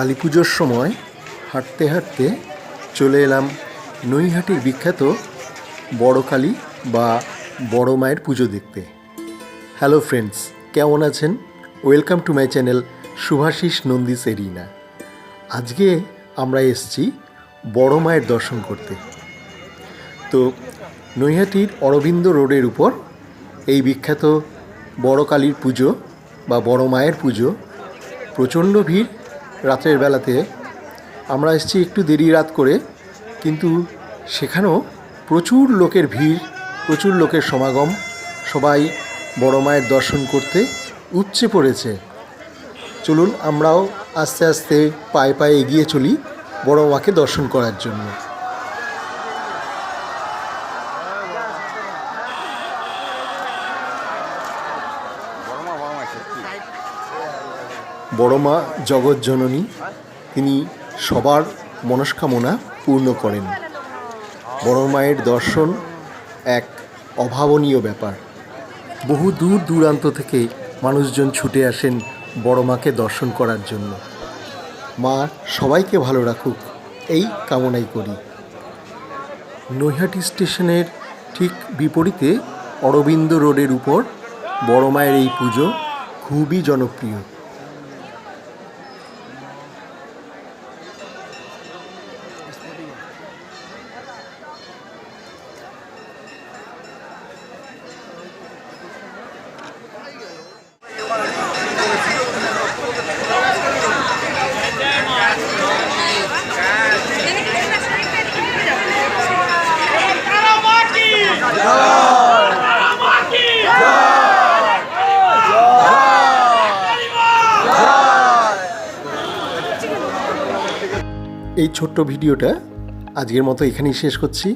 কালী পুজোর সময় হাঁটতে হাঁটতে চলে এলাম নৈহাটির বিখ্যাত বড় কালী বা বড় মায়ের পুজো দেখতে। হ্যালো ফ্রেন্ডস কেমন আছেন? Welcome to my channel Subhashis Nandi Serena. আজকে আমরা এসছি বড় মায়ের দর্শন করতে। তো নৈহাটির অরবিন্দ রোডের উপর এই বিখ্যাত বড় কালীর পুজো বা বড় মায়ের পুজো প্রচণ্ড ভিড় রাতের বেলাতে। আমরা এসেছি একটু দেরি রাত করে, কিন্তু সেখানেও প্রচুর লোকের ভিড়, প্রচুর লোকের সমাগম। সবাই বড় মায়ের দর্শন করতে উপচে পড়েছে। চলুন আমরাও আস্তে আস্তে পায়ে পায়ে এগিয়ে চলি বড় মাকে দর্শন করার জন্য। বড় মা জগৎ জননী, তিনি সবার মনস্কামনা পূর্ণ করেন। বড় মায়ের দর্শন এক অভাবনীয় ব্যাপার। বহু দূর দূরান্ত থেকে মানুষজন ছুটে আসেন বড় মাকে দর্শন করার জন্য। মা, সবাইকে ভালো রাখুক, এই কামনাই করি। নৈহাটি স্টেশনের ঠিক বিপরীতে অরবিন্দ রোডের উপর বড় মায়ের এই পুজো খুবই জনপ্রিয়। এই ছোট্ট ভিডিওটা আজকের মতো এখানেই শেষ করছি।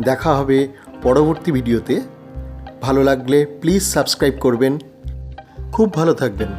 দেখা হবে পরবর্তী ভিডিওতে। ভালো লাগলে প্লিজ সাবস্ক্রাইব করবেন। খুব ভালো থাকবেন।